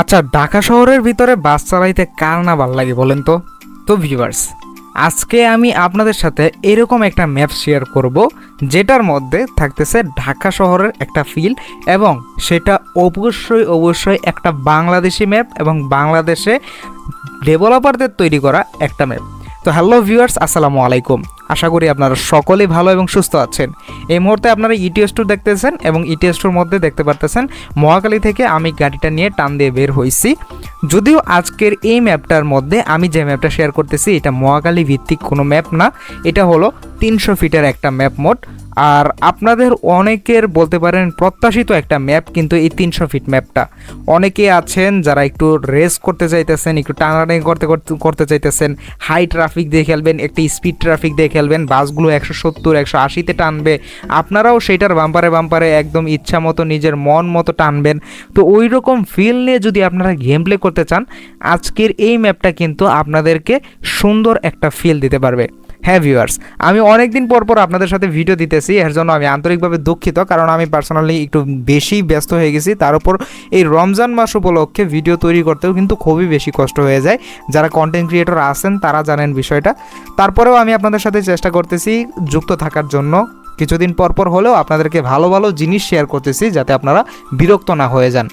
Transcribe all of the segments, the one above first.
আচ্ছা ঢাকা শহরের ভিতরে বাস চালাইতে কার না ভালো লাগে বলেন তো? তো ভিউয়ার্স আজকে আমি আপনাদের সাথে এরকম একটা ম্যাপ শেয়ার করব, যেটার মধ্যে থাকতেছে ঢাকা শহরের একটা ফিল এবং সেটা অবশ্যই অবশ্যই একটা বাংলাদেশি ম্যাপ এবং বাংলাদেশে ডেভেলপারদের তৈরি করা একটা ম্যাপ তো হ্যালো ভিউয়ার্স আসসালামু আলাইকুম। আশা করি আপনারা সকলেই ভালো এবং সুস্থ আছেন। এই মুহূর্তে আপনারা ইটিএস টু দেখতেছেন এবং ইটিএস টুর মধ্যে দেখতে পারতেছেন, মহাকালী থেকে আমি গাড়িটা নিয়ে টান দিয়ে বের হয়েছি যদিও আজকের এই ম্যাপটার মধ্যে আমি যে ম্যাপটা শেয়ার করতেছি, এটা মহাকালী ভিত্তিক কোনো ম্যাপ না। এটা হলো তিনশো ফিটের একটা ম্যাপ মোড আর আপনাদের অনেকের বলতে পারেন প্রত্যাশিত একটা ম্যাপ কিন্তু এই তিনশো ফিট ম্যাপটা অনেকে আছেন যারা একটু রেস করতে চাইতেছেন, একটু টানাটানি করতে করতে করতে চাইতেছেন হাই ট্রাফিক দিয়ে খেলবেন, একটি স্পিড ট্রাফিক দিয়ে খেলবেন, বাসগুলো একশো সত্তর, একশো আশিতে টানবে, আপনারাও সেইটার বাম্পারে বাম্পারে একদম ইচ্ছা মতো নিজের মন মতো টানবেন। তো ওই রকম ফিল নিয়ে যদি আপনারা গেম প্লে করতে চান, আজকের এই ম্যাপটা কিন্তু আপনাদেরকে সুন্দর একটা ফিল দিতে পারবে। হ্যাঁ ভিউয়ার্স, আমি অনেক দিন পর পর আপনাদের সাথে ভিডিও দিতেছি, এর জন্য আমি আন্তরিকভাবে দুঃখিত, কারণ আমি পার্সোনালি একটু বেশি ব্যস্ত হয়ে গেছি। তার উপর এই রমজান মাস উপলক্ষে ভিডিও তৈরি করতেও কিন্তু খুবই বেশি কষ্ট হয়ে যায়। যারা কন্টেন্ট ক্রিয়েটর আছেন, তারা জানেন বিষয়টা। তারপরেও আমি আপনাদের সাথে চেষ্টা করতেছি যুক্ত থাকার জন্য। কিছুদিন পর পর হলেও আপনাদেরকে ভালো ভালো জিনিস শেয়ার করতেছি, যাতে আপনারা বিরক্ত না হয়ে যান।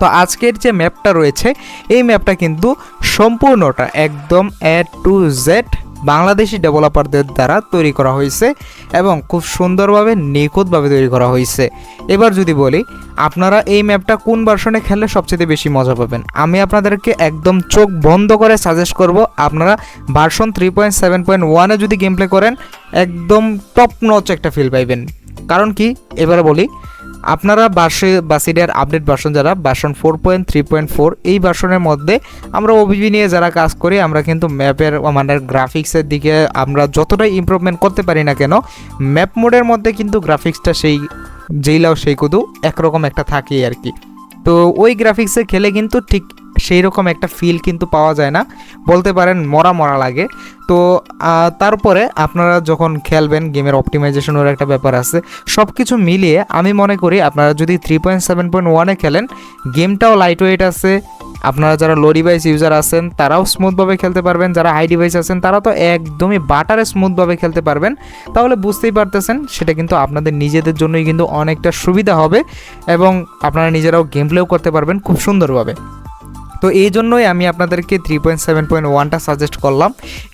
তো আজকের যে ম্যাপটা রয়েছে, এই ম্যাপটা কিন্তু সম্পূর্ণটা একদম এ টু জেড বাংলাদেশি ডেভেলপারদের দ্বারা তৈরি করা হয়েছে এবং খুব সুন্দরভাবে নিখুঁতভাবে তৈরি করা হয়েছে। এবার যদি বলি, আপনারা এই ম্যাপটা কোন ভার্সনে খেললে সবচেয়ে বেশি মজা পাবেন? আমি আপনাদেরকে একদম চোখ বন্ধ করে সাজেস্ট করব, আপনারা version three point seven point ওয়ানে যদি গেম প্লে করেন, একদম টপ নচ একটা ফিল পাইবেন। কারণ কি? এবারে বলি আপনারা বাসে বাসিডের আপডেট ভার্সন যারা version four point three point four এই ভার্সনের মধ্যে আমরা ওবিবি নিয়ে যারা কাজ করি, আমরা কিন্তু ম্যাপের মানে গ্রাফিক্সের দিকে আমরা যতটাই ইম্প্রুভমেন্ট করতে পারি না কেন ম্যাপ মোডের মধ্যে কিন্তু গ্রাফিক্সটা সেই যেইলাও সেই কুদু একরকম একটা থাকেই আর কি। তো ওই গ্রাফিক্সে খেলে কিন্তু ঠিক সেই রকম একটা ফিল কিন্তু পাওয়া যায় না। বলতে পারেন মরা মরা লাগে। তো তারপরে আপনারা যখন খেলবেন গেমের অপটিমাইজেশনের একটা ব্যাপার আছে সব কিছু মিলিয়ে আমি মনে করি আপনারা যদি থ্রি পয়েন্ট সেভেন পয়েন্ট ওয়ানে খেলেন গেমটাও লাইট ওয়েট আছে। আপনারা যারা লো ডিভাইস ইউজার আছেন, তারাও স্মুথভাবে খেলতে পারবেন। যারা হাই ডিভাইস আছেন, তারা তো একদমই বাটারে স্মুথভাবে খেলতে পারবেন। তাহলে বুঝতেই পারতেছেন, সেটা কিন্তু আপনাদের নিজেদের জন্যই কিন্তু অনেকটা সুবিধা হবে এবং আপনারা নিজেরাও গেম প্লেও করতে পারবেন খুব সুন্দরভাবে। তো এই জন্যই আমি আপনাদেরকে থ্রি পয়েন্ট সেভেন পয়েন্ট ওয়ানটা সাজেস্ট করলাম।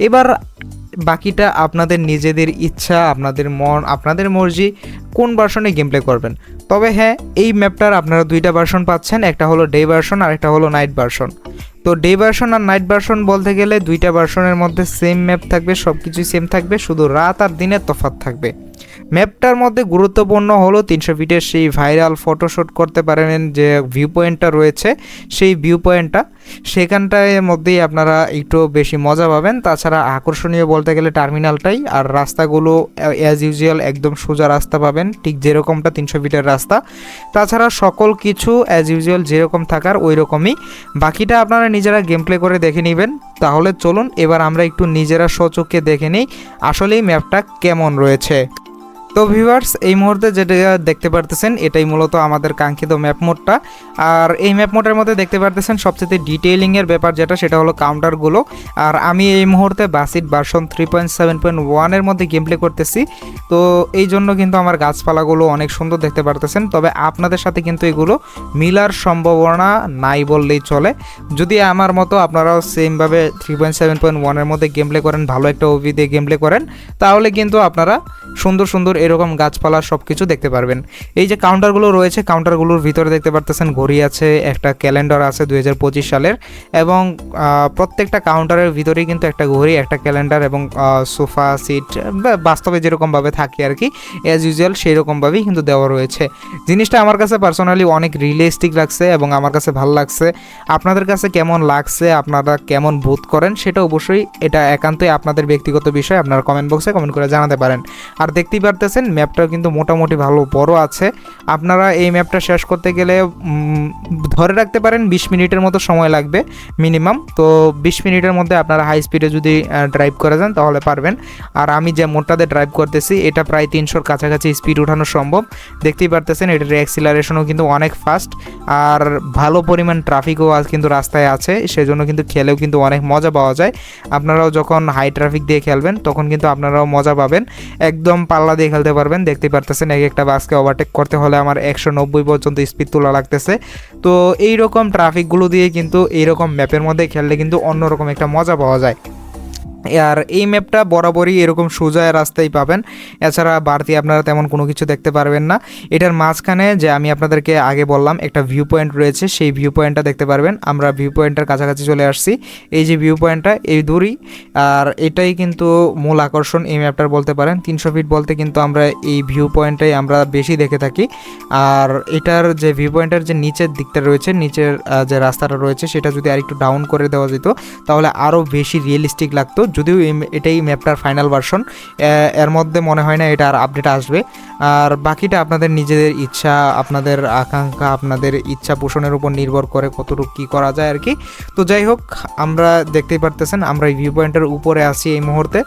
এবার বাকিটা আপনাদের নিজেদের ইচ্ছা, আপনাদের মন, আপনাদের মর্জি, কোন ভার্সনে গেম প্লে করবেন। তবে হ্যাঁ এই ম্যাপটার আপনারা দুইটা ভার্সন পাচ্ছেন, একটা হলো ডে ভার্সন আর একটা হলো নাইট ভার্সন তো ডে ভার্সন আর নাইট ভার্সন বলতে গেলে দুইটা ভার্সনের মধ্যে সেম ম্যাপ থাকবে সব কিছুই সেম থাকবে, শুধু রাত আর দিনের তফাৎ থাকবে। ম্যাপটার মধ্যে গুরুত্বপূর্ণ হলো তিনশো ফিটের সেই ভাইরাল ফটোশ্যুট করতে পারেন যে ভিউ পয়েন্টটা রয়েছে, সেই ভিউ পয়েন্টটা সেখানটার মধ্যেই আপনারা একটু বেশি মজা পাবেন। তাছাড়া আকর্ষণীয় বলতে গেলে টার্মিনালটাই আর রাস্তাগুলো অ্যাজ ইউজুয়াল একদম সোজা রাস্তা পাবেন, ঠিক যেরকমটা তিনশো ফিটের রাস্তা। তাছাড়া সকল কিছু অ্যাজ ইউজুয়াল যেরকম থাকার ওই রকমই বাকিটা আপনারা নিজেরা গেম প্লে করে দেখে নেবেন। তাহলে চলুন, এবার আমরা একটু নিজেরা সচক্ষে দেখে নিই, আসলেই ম্যাপটা কেমন রয়েছে। তো ভিউয়ার্স, এই মুহূর্তে যেটা দেখতে পারতেছেন, এটাই মূলত আমাদের কাঙ্ক্ষিত ম্যাপ মোডটা। আর এই ম্যাপ মোডের মধ্যে দেখতে পারতেছেন সবচেয়ে ডিটেইলিংয়ের ব্যাপার, যেটা সেটা হলো কাউন্টারগুলো আর আমি এই মুহূর্তে Bussid version three point seven point ওয়ানের মধ্যে গেম প্লে করতেছি। তো এই জন্য কিন্তু আমার গাছপালাগুলো অনেক সুন্দর দেখতে পারতেছেন। তবে আপনাদের সাথে কিন্তু এগুলো মিলার সম্ভাবনা নাই বললেই চলে। যদি আমার মতো আপনারাও সেমভাবে থ্রি পয়েন্ট সেভেন পয়েন্ট ওয়ানের মধ্যে গেম প্লে করেন, ভালো একটা ওভি দিয়ে গেম প্লে করেন, তাহলে কিন্তু আপনারা সুন্দর সুন্দর এরকম গাছপালা সব কিছু দেখতে পারবেন। এই যে কাউন্টারগুলো রয়েছে কাউন্টারগুলোর ভিতরে দেখতে পারতেছেন ঘড়ি আছে, একটা ক্যালেন্ডার আছে দু হাজার পঁচিশ সালের এবং প্রত্যেকটা কাউন্টারের ভিতরেই কিন্তু একটা ঘড়ি, একটা ক্যালেন্ডার এবং সোফা সিট বাস্তবে যেরকমভাবে থাকে আর কি অ্যাজ ইউজুয়াল সেই রকমভাবেই কিন্তু দেওয়া রয়েছে। জিনিসটা আমার কাছে পার্সোনালি অনেক রিয়েলিস্টিক লাগছে এবং আমার কাছে ভালো লাগছে। আপনাদের কাছে কেমন লাগছে, আপনারা কেমন বোধ করেন, সেটা অবশ্যই এটা একান্তই আপনাদের ব্যক্তিগত বিষয়, আপনারা কমেন্ট বক্সে কমেন্ট করে জানাতে পারেন। আর দেখতেই পারতেছেন পারতেছেন ম্যাপটা কিন্তু মোটামুটি ভালো, বড় আছে। আপনারা এই ম্যাপটা শেষ করতে গেলে ধরে রাখতে পারেন, বিশ মিনিটের মতো সময় লাগবে, মিনিমাম। তো বিশ মিনিটের মধ্যে আপনারা হাই স্পিডে যদি ড্রাইভ করে যান, তাহলে পারবেন। আর আমি যে মোটটাতে ড্রাইভ করতেছি, এটা প্রায় তিনশোর কাছাকাছি স্পিড ওঠানো সম্ভব। দেখতেই পারতেছেন, এটার অ্যাক্সিলারেশনও কিন্তু অনেক ফাস্ট আর ভালো পরিমাণ ট্রাফিকও আজ কিন্তু রাস্তায় আছে, সেজন্য কিন্তু খেলেও কিন্তু অনেক মজা পাওয়া যায়। আপনারাও যখন হাই ট্রাফিক দিয়ে খেলবেন, তখন কিন্তু আপনারাও মজা পাবেন। একদম পাল্লা দিয়ে খেলতে পারবেন। দেখতে পারতেছেন, এক একটা বাসকে ওভারটেক করতে হলে আমার একশো নব্বই পর্যন্ত স্পিড তোলা লাগতেছে। তো এইরকম ট্রাফিকগুলো দিয়ে কিন্তু এইরকম ম্যাপের মধ্যে খেললে কিন্তু অন্যরকম একটা মজা পাওয়া যায়। আর এই ম্যাপটা বরাবরই এরকম সোজা রাস্তায় পাবেন। এছাড়া বাড়তি আপনারা তেমন কোনো কিছু দেখতে পারবেন না। এটার মাঝখানে যে আমি আপনাদেরকে আগে বললাম, একটা ভিউ পয়েন্ট রয়েছে, সেই ভিউ পয়েন্টটা দেখতে পারবেন। আমরা ভিউ পয়েন্টের কাছাকাছি চলে আসছি। এই যে ভিউ পয়েন্টটা এই দূরই আর এটাই কিন্তু মূল আকর্ষণ এই ম্যাপটার বলতে পারেন। তিনশো ফিট বলতে কিন্তু আমরা এই ভিউ পয়েন্টটাই আমরা বেশি দেখে থাকি। আর এটার যে ভিউ পয়েন্টের যে নিচের দিকটা রয়েছে, নিচের যে রাস্তাটা রয়েছে, সেটা যদি আরেকটু ডাউন করে দেওয়া যেত, তাহলে আরও বেশি রিয়েলিস্টিক লাগতো। যদিও এটাই ম্যাপটার ফাইনাল ভার্সন এর মধ্যে মনে হয় না এটা আর আপডেট আসবে। আর বাকিটা আপনাদের নিজেদের ইচ্ছা, আপনাদের আকাঙ্ক্ষা, আপনাদের ইচ্ছা পোষণের উপর নির্ভর করে কতটুকু কী করা যায় আর কি। তো যাই হোক, আমরা দেখতেই পারতেছেন, আমরা ভিউ পয়েন্টের উপরে আছি এই মুহূর্তে।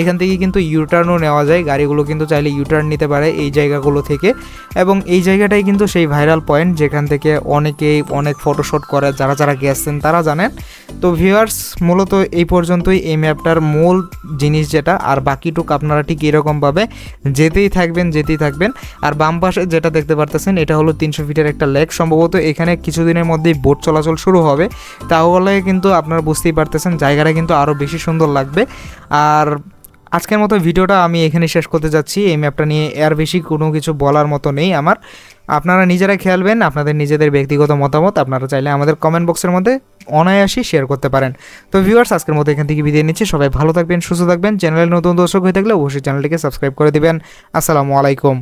এখান থেকে কিন্তু ইউটার্নও নেওয়া যায়, গাড়িগুলো কিন্তু চাইলে ইউটার্ন নিতে পারে এই জায়গাগুলো থেকে। এবং এই জায়গাটাই কিন্তু সেই ভাইরাল পয়েন্ট যেখান থেকে অনেকেই অনেক ফটোশ্যুট করে, যারা যারা গেছেন তারা জানেন। তো ভিউয়ার্স মূলত এই পর্যন্তই, এই ম্যাপটার মূল জিনিস যেটা, আর বাকিটুক আপনারা ঠিক এরকমভাবে যেতেই থাকবেন যেতেই থাকবেন। আর বাম পাশে যেটা দেখতে পারতেছেন, এটা হলো তিনশো ফিটের একটা লেক। সম্ভবত এখানে কিছুদিনের মধ্যেই বোট চলাচল শুরু হবে। তাহলে কিন্তু আপনারা বুঝতেই পারতেছেন, জায়গাটা কিন্তু আরও বেশি সুন্দর লাগবে। আর আজকের মতো ভিডিওটা আমি এখানে শেষ করতে যাচ্ছি। এই ম্যাপটা নিয়ে এর বেশি কোনো কিছু বলার মতো নেই আমার। আপনারা নিজেরা খেলবেন আপনাদের নিজেদের ব্যক্তিগত মতামত, আপনারা চাইলে আমাদের কমেন্ট বক্সের মধ্যে অনায়াসেই শেয়ার করতে পারেন। তো ভিউয়ার্স আজকের মতো এখান থেকে বিদায় নিচ্ছি, সবাই ভালো থাকবেন, সুস্থ থাকবেন চ্যানেলের নতুন দর্শক হয়ে থাকলে অবশ্যই চ্যানেলটিকে সাবস্ক্রাইব করে দিবেন। আসসালামু আলাইকুম।